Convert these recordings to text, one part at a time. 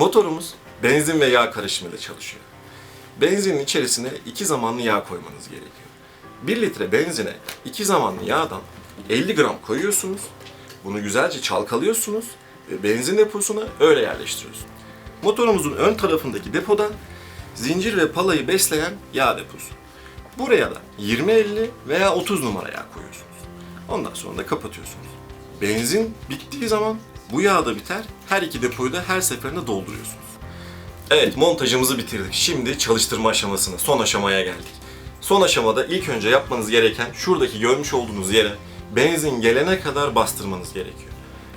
Motorumuz benzin ve yağ karışımıyla çalışıyor. Benzinin içerisine iki zamanlı yağ koymanız gerekiyor. 1 litre benzine iki zamanlı yağdan 50 gram koyuyorsunuz. Bunu güzelce çalkalıyorsunuz ve benzin deposuna öyle yerleştiriyorsunuz. Motorumuzun ön tarafındaki depoda zincir ve palayı besleyen yağ deposu. Buraya da 20-50 veya 30 numara yağ koyuyorsunuz. Ondan sonra da kapatıyorsunuz. Benzin bittiği zaman bu yağ da biter. Her iki depoyu da her seferinde dolduruyorsunuz. Evet montajımızı bitirdik. Şimdi çalıştırma aşamasına, son aşamaya geldik. Son aşamada ilk önce yapmanız gereken şuradaki görmüş olduğunuz yere benzin gelene kadar bastırmanız gerekiyor.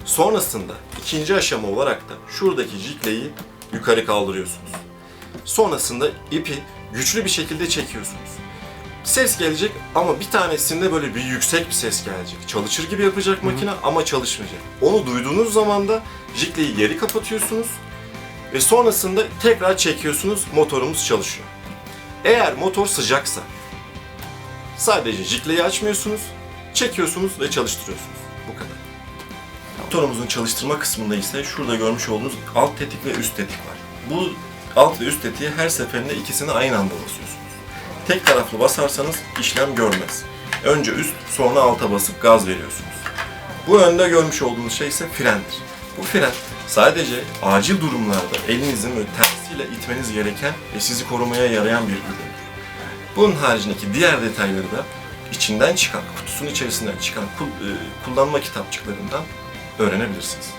Sonrasında ikinci aşama olarak da şuradaki jikleyi yukarı kaldırıyorsunuz. Sonrasında ipi güçlü bir şekilde çekiyorsunuz. Ses gelecek ama bir tanesinde böyle bir yüksek bir ses gelecek. Çalışır gibi yapacak makine ama çalışmayacak. Onu duyduğunuz zaman da jikleyi geri kapatıyorsunuz ve sonrasında tekrar çekiyorsunuz motorumuz çalışıyor. Eğer motor sıcaksa sadece jikleyi açmıyorsunuz, çekiyorsunuz ve çalıştırıyorsunuz. Bu kadar. Motorumuzun çalıştırma kısmında ise şurada görmüş olduğunuz alt tetik ve üst tetik var. Bu alt ve üst tetiğe her seferinde ikisini aynı anda basıyorsunuz. Tek taraflı basarsanız işlem görmez. Önce üst sonra alta basıp gaz veriyorsunuz. Bu önde görmüş olduğunuz şey ise frendir. Bu fren sadece acil durumlarda elinizin böyle tersiyle itmeniz gereken ve sizi korumaya yarayan bir üründür. Bunun haricindeki diğer detayları da içinden çıkan, kutusunun içerisinden çıkan e, kullanma kitapçıklarından öğrenebilirsiniz.